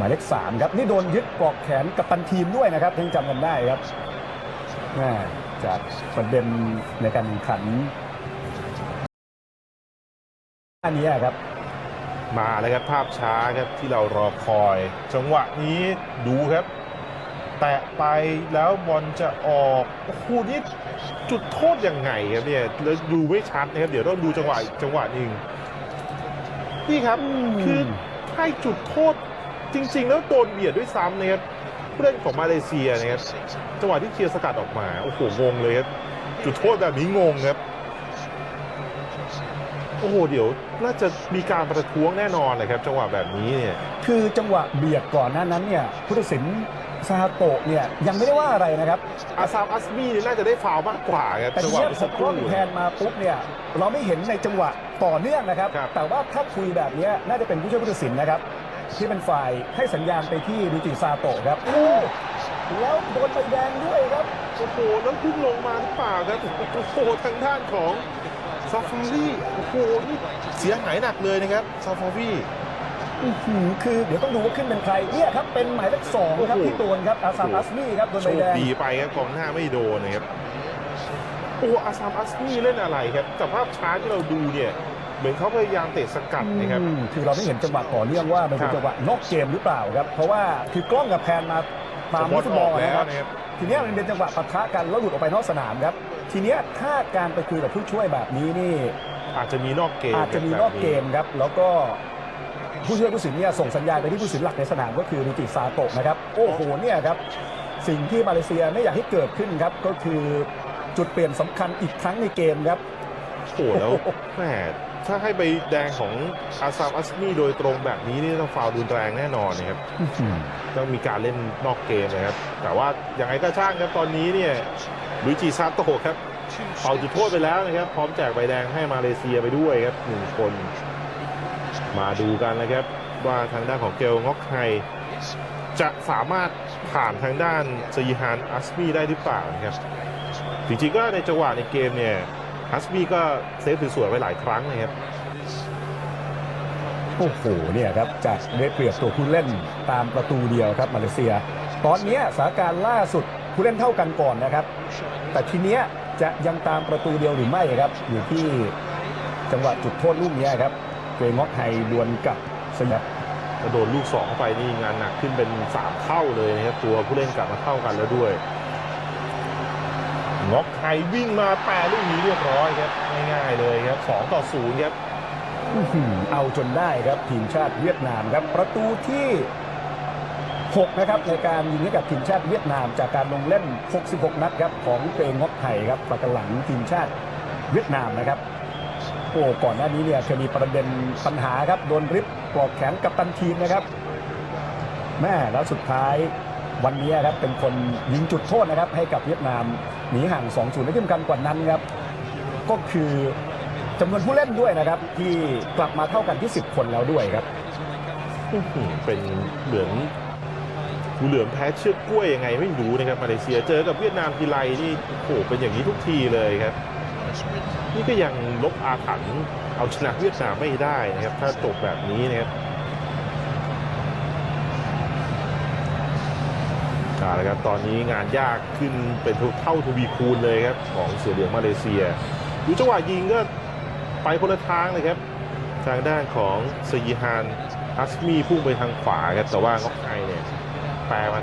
หมายเลขสามครับนี่โดนยึดปลอกแขนกับตันทีมด้วยนะครับยังจำกันได้ครับแม่จากประเด็นในการแข่งขันอันนี้ครับ มาแล้วครับภาพช้าครับที่เรารอคอย จังหวะนี้ดูครับ แตะไปแล้วบอลจะออกโอ้โหนี่จุดโทษยังไงครับเนี่ยแล้วดูไม่ชัดนะครับเดี๋ยวต้องดูจังหวะอีกจังหวะหนึ่งนี่ครับอืมคือให้จุดโทษ จริง ๆ แล้วโดนเบียดด้วยซ้ำนะครับผู้เล่นของมาเลเซียนะครับจังหวะที่เคลียร์สกัดออกมาโอ้โหงงเลยครับจุดโทษแบบนี้งงครับโอ้โหเดี๋ยวน่าจะมีการประท้วงแน่นอนเลยครับ จังหวะแบบนี้เนี่ยคือจังหวะเบียดก่อนหน้านั้นเนี่ยผู้ตัดสินซาฮาโตะเนี่ยยังไม่ได้ว่าอะไรนะครับอาซามอัสมีนี่น่าจะได้ฟาวล์มากกว่าครับแต่จังทีหวะเนี้ยเมื่อพสัอกคกล้รู่องแพนมาปุ๊บเนี่ยเราไม่เห็นในจังหวะต่อเนื่องนะครับครับแต่ว่าถ้าคุยแบบเนี้ยน่าจะเป็นผู้ช่วยผู้ตัดสินนะครับ ที่เป็นฝ่ายให้สัญญาณไปที่ริจิซาโตะครับ โอ้แล้วโดนใบแดงด้วยครับ โอ้โหแล้วเพิ่งลงมาหรือเปล่าครับโอ้โหทางด้านของซาฟารีโอ้โหนี่เสียหายหนักเลยนะครับซาฟารีอื้อหือคือเดี๋ยวต้องดูว่าขึ้นเป็นใครเนี่ยครับเป็นหมายเลขสองครับโอ้โหที่โดนครับอาซามอัสมี่ครับโดนโชใบคแดง ดีไปครับกองหน้าไม่โดนนะครับโอ้อาซามอัสมีเล่นอะไรครับแต่ภาพช้าที่เราดูเนี่ย เหมือนเขาพยายามเตะสกัดนะครับอืมคือเราไม่เห็นจังหวะต่อเนื่องว่ามันเป็นครับจังหวะนอกเกมหรือเปล่าครับ เพราะว่าคือกล้องกับแพนมาตามบอลฟุตอบออลกแล้นะวครับนะครับ ทีเนี้ยมันเป็นจังหวะปะทะกันแล้วหลุดออกไปนอกสนามครับ ทีเนี้ยถ้าการไปคุยกับผู้ช่วยแบบนี้นี่ อาจจะมีนอกเกมอาจจะมีนอกเกมครับ แล้วก็ผู้ช่วยผู้สินเนี่ยส่งสัญญาณไปที่ผู้สินหลักในสนามก็คือริจิซาโตะนะครับ โอ้โหเนี่ยครับ สิ่งที่มาเลเซียไม่อยากให้เกิดขึ้นครับ ก็คือจุดเปลี่ยนสำคัญอีกครั้งในเกมครับ โอ้โหแล้วแหมถ้าให้ไปแดงของอาซามอัสมีโดยตรงแบบนี้นี่ต้องฟาวล์รุนแรงแน่นอนนะครับ ต้องมีการเล่นนอกเกมนะครับ แต่ว่าอย่างไรก็ช่างครับตอนนี้เนี่ยลุยจิซาโตะครับเป่าจุดโทษไปแล้วนะครับ พร้อมแจกใบแดงให้มาเลเซียไปด้วยครับหนึ่งคน มาดูกันนะครับ ว่าทางด้านของเกลงอกไฮจะสามารถผ่านทางด้านซีฮานอัสมีได้หรือเปล่านะครับจริงๆก็ในจังหวะในเกมเนี่ย อัสมีก็เซฟสวยๆไว้หลายครั้งนะครับโอ้โหเนี่ยครับจากได้เปรียบตัวผู้เล่นตามประตูเดียวครับมาเลเซีย ตอนเนี้ยสถานการณ์ล่าสุดผู้เล่นเท่ากันก่อนนะครับ แต่ทีเนี้ยจะยังตามประตูเดียวหรือไม่ครับ อยู่ที่จังหวะจุดโทษลูกเนี้ยครับเกรงอกไฮดวลกับสยับกระโดนลูกสองเข้าไปนี่งานหนักขึ้นเป็น 3 เท่าเลยนะครับตัวผู้เล่นกลับมาเท่ากันแล้วด้วย งอกไฮวิ่งมาแปรลูกนี้เรียบร้อยครับง่ายๆเลยครับ2ต่อ0ครับเอาจนได้ครับทีมชาติเวียดนามครับประตูที่ 6 นะครับในการยิงให้กับทีมชาติเวียดนาม จากการลงเล่น 66 นัดครับของเกรงอกไฮครับประกันหลังทีมชาติเวียดนามนะครับโอ้ก่อนหน้านี้เนี่ยเคยมีประเด็นปัญหาครับโดนริบปลอกแขนกับตันทีมนะครับแม่แล้วสุดท้าย วันนี้ครับเป็นคนยิงจุดโทษนะครับ ให้กับเวียดนามหนีห่าง 2-0และที่สำคัญกว่านั้นครับ ก็คือจำนวนผู้เล่นด้วยนะครับ ที่กลับมาเท่ากันที่ 10 คนแล้วด้วยครับ เป็นเหมือนงูเหลือมแพ้เชือกกล้วยยังไงไม่รู้นะครับมาเลเซียเจอกับเวียดนามทีไรนี่โอ้โหเป็นอย่างนี้ทุกทีเลยครับ นี่ก็ยังลบอาถรรพ์เอาชนะเวียดนามไม่ได้นะครับ ถ้าจบแบบนี้นะครับ เอาละครับตอนนี้งานยากขึ้นเป็นเท่าทวีคูณเลยครับของเสือเหลืองมาเลเซียดูจังหวะยิงก็ไปคนละทางเลยครับ ทางด้านของซีฮานฮัสมีพุ่งไปทางขวาครับแต่ว่างอกไอเนี่ยแปลมา